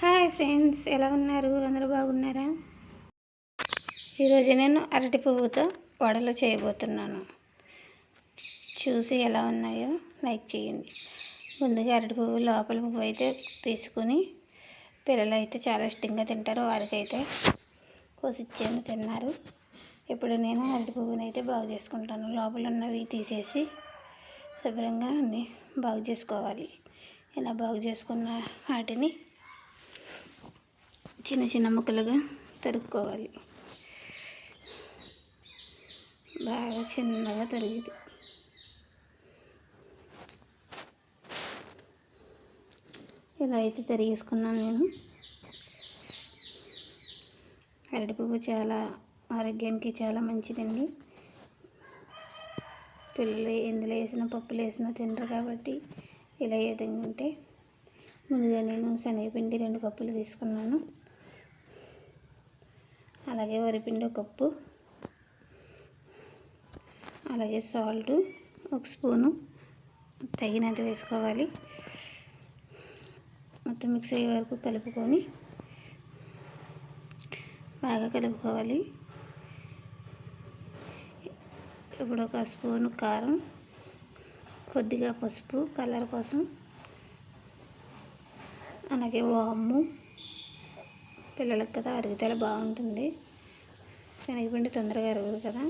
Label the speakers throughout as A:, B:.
A: Hi friends ఎలా ఉన్నారు? అందరూ బాగున్నారా? ఈరోజు నేను అరటి పువ్వుతో వడలు చేయబోతున్నాను. చూసి ఎలా ఉన్నాయో లైక్ చేయండి. ముందుగా అరటి పువ్వు లోపల పువ్వు అయితే తీసుకుని పిల్లలు అయితే చాలా ఇష్టంగా తింటారు. వారికైతే కోసిచ్చాను తిన్నారు. ఇప్పుడు నేను అరటి పువ్వుని అయితే బాగు చేసుకుంటాను. లోపల ఉన్నవి తీసేసి శుభ్రంగా అన్నీ బాగు చేసుకోవాలి. ఇలా బాగు చేసుకున్న వాటిని చిన్న చిన్న ముక్కలుగా తరుక్కోవాలి. బాగా చిన్నగా తరిగింది. ఇలా అయితే తరిగేసుకున్నాను నేను. అరటి పువ్వు చాలా ఆరోగ్యానికి చాలా మంచిదండి. పిల్లలు ఎందులో వేసిన పప్పులు వేసినా తినరు కాబట్టి ఇలా ఏ విధంగా ఉంటే ముందుగా నేను శనగపిండి రెండు కప్పులు తీసుకున్నాను. అలాగే వరిపిండి ఒక కప్పు. అలాగే సాల్ట్ ఒక స్పూను. తగినంత వేసుకోవాలి. మొత్తం మిక్స్ అయ్యే వరకు కలుపుకొని బాగా కలుపుకోవాలి. ఇప్పుడు ఒక స్పూను కారం కొద్దిగా పసుపు కలర్ కోసం. అలాగే వాము. పిల్లలకు కదా అరుగుదల బాగుంటుంది. శనగపిండి తొందరగా అరగదు కదా.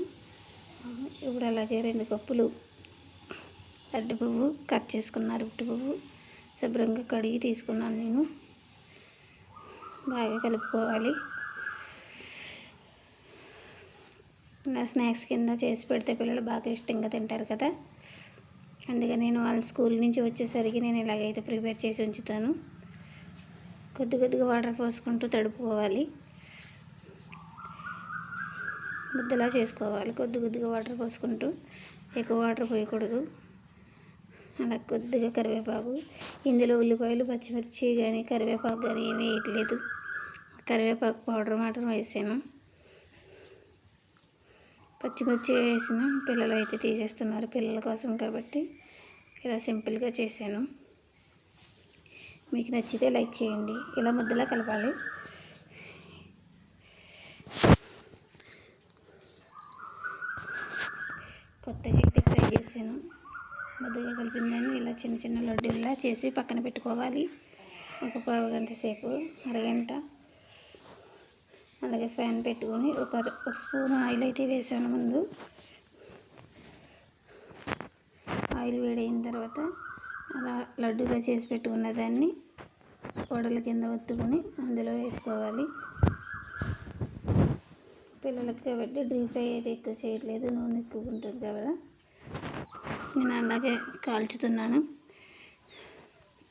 A: ఇప్పుడు అలాగే రెండు కప్పులు అరటి పువ్వు కట్ చేసుకున్న అరటి పువ్వు శుభ్రంగా కడిగి తీసుకున్నాను నేను. బాగా కలుపుకోవాలి. ఇలా స్నాక్స్ కింద చేసి పెడితే పిల్లలు బాగా ఇష్టంగా తింటారు కదా. అందుకని నేను వాళ్ళ స్కూల్ నుంచి వచ్చేసరికి నేను ఇలాగైతే ప్రిపేర్ చేసి ఉంచుతాను. కొద్ది కొద్దిగా వాటర్ పోసుకుంటూ తడుపుకోవాలి. ముద్దలా చేసుకోవాలి. కొద్ది కొద్దిగా వాటర్ పోసుకుంటూ ఎక్కువ వాటర్ పోయకూడదు. అలా కొద్దిగా కరివేపాకు ఇందులో ఉల్లిపాయలు పచ్చిమిర్చి కానీ కరివేపాకు కానీ ఏమీ వేయట్లేదు. కరివేపాకు పౌడర్ మాత్రం వేసాను. పచ్చిమిర్చి వేసిన పిల్లలు అయితే తీసేస్తున్నారు పిల్లల కోసం కాబట్టి ఇలా సింపుల్గా చేశాను. మీకు నచ్చితే లైక్ చేయండి. ఇలా ముద్దలా కలపాలి. కొత్తగా అయితే ఫ్రై చేశాను. ముద్దగా కలిపిందని ఇలా చిన్న చిన్న లడ్డూలా చేసి పక్కన పెట్టుకోవాలి. ఒక పావు గంట సేపు అరగంట. అలాగే ఫ్యాన్ పెట్టుకొని ఒక ఒక స్పూన్ ఆయిల్ అయితే వేసాను ముందు. ఆయిల్ వేడైన తర్వాత అలా లడ్డూగా చేసి పెట్టుకున్న దాన్ని వడల కింద ఒత్తుకొని అందులో వేసుకోవాలి. పిల్లలకి కాబట్టి డీప్ ఫ్రై అయితే ఎక్కువ చేయట్లేదు నూనె ఎక్కువ ఉంటుంది కదా. నేను అలాగే కాల్చుతున్నాను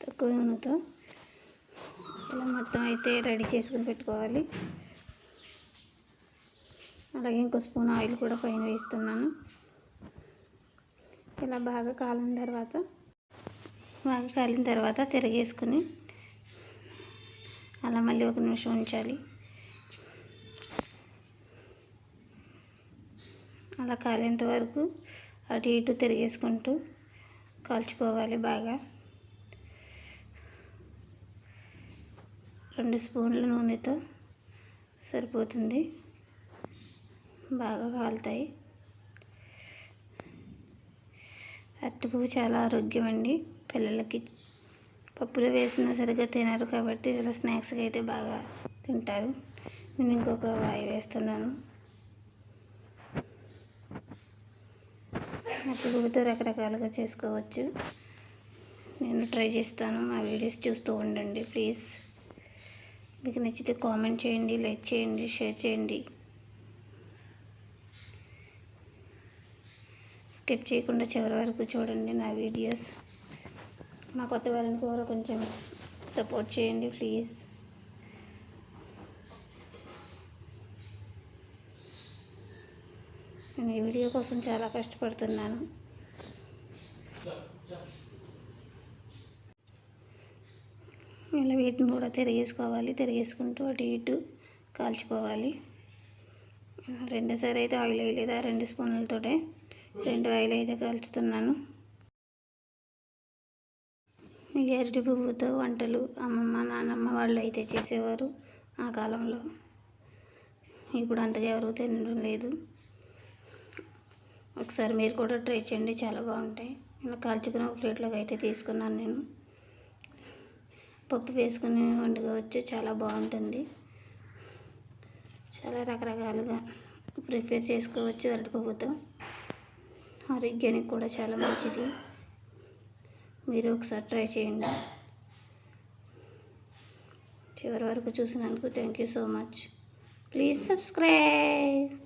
A: తక్కువ నూనెతో. ఇలా మొత్తం అయితే రెడీ చేసుకుని పెట్టుకోవాలి. అలాగే ఇంకో స్పూన్ ఆయిల్ కూడా పైన వేస్తున్నాను. ఇలా బాగా కాలిన తర్వాత బాగా కాలిన తర్వాత తిరగేసుకుని అలా మళ్ళీ ఒక నిమిషం ఉంచాలి. అలా కాలేంత వరకు అటు ఇటు తిరిగేసుకుంటూ కాల్చుకోవాలి బాగా. రెండు స్పూన్ల నూనెతో సరిపోతుంది. బాగా కాలుతాయి. అరటిపువ్వు చాలా ఆరోగ్యం అండి. పిల్లలకి పప్పులు వేసినా సరిగ్గా తినరు కాబట్టి ఇలా స్నాక్స్గా అయితే బాగా తింటారు. నేను ఇంకొక వాయి వేస్తున్నాను. అటుకులతో రకరకాలుగా చేసుకోవచ్చు. నేను ట్రై చేస్తాను మా వీడియోస్ చూస్తూ ఉండండి ప్లీజ్. మీకు నచ్చితే కామెంట్ చేయండి లైక్ చేయండి షేర్ చేయండి. స్కిప్ చేయకుండా చివరి వరకు చూడండి నా వీడియోస్. మా కొత్త వారిని కూడా కొంచెం సపోర్ట్ చేయండి ప్లీజ్ నేను ఈ వీడియో కోసం చాలా కష్టపడుతున్నాను. ఇలా వీటిని కూడా తిరిగేసుకోవాలి తిరిగేసుకుంటూ అటు ఇటు కాల్చుకోవాలి. రెండోసారి అయితే ఆయిల్ వేయలేదు? ఆ రెండు స్పూన్లతోటే రెండు ఆయిల్ అయితే కాల్చుతున్నాను. ఈ అరటి పువ్వుతో వంటలు అమ్మమ్మ నాన్నమ్మ వాళ్ళు అయితే చేసేవారు ఆ కాలంలో. ఇప్పుడు అంతగా ఎవరు తినడం లేదు. ఒకసారి మీరు కూడా ట్రై చేయండి చాలా బాగుంటాయి. ఇలా కాల్చుకుని ఒక ప్లేట్లోకి అయితే తీసుకున్నాను నేను. పప్పు వేసుకుని వండుకోవచ్చు చాలా బాగుంటుంది. చాలా రకరకాలుగా ప్రిపేర్ చేసుకోవచ్చు అరటిపప్పుతో ఆరోగ్యానికి కూడా చాలా మంచిది. మీరు ఒకసారి ట్రై చేయండి. చివరి వరకు చూసినందుకు thank you so much. Please subscribe.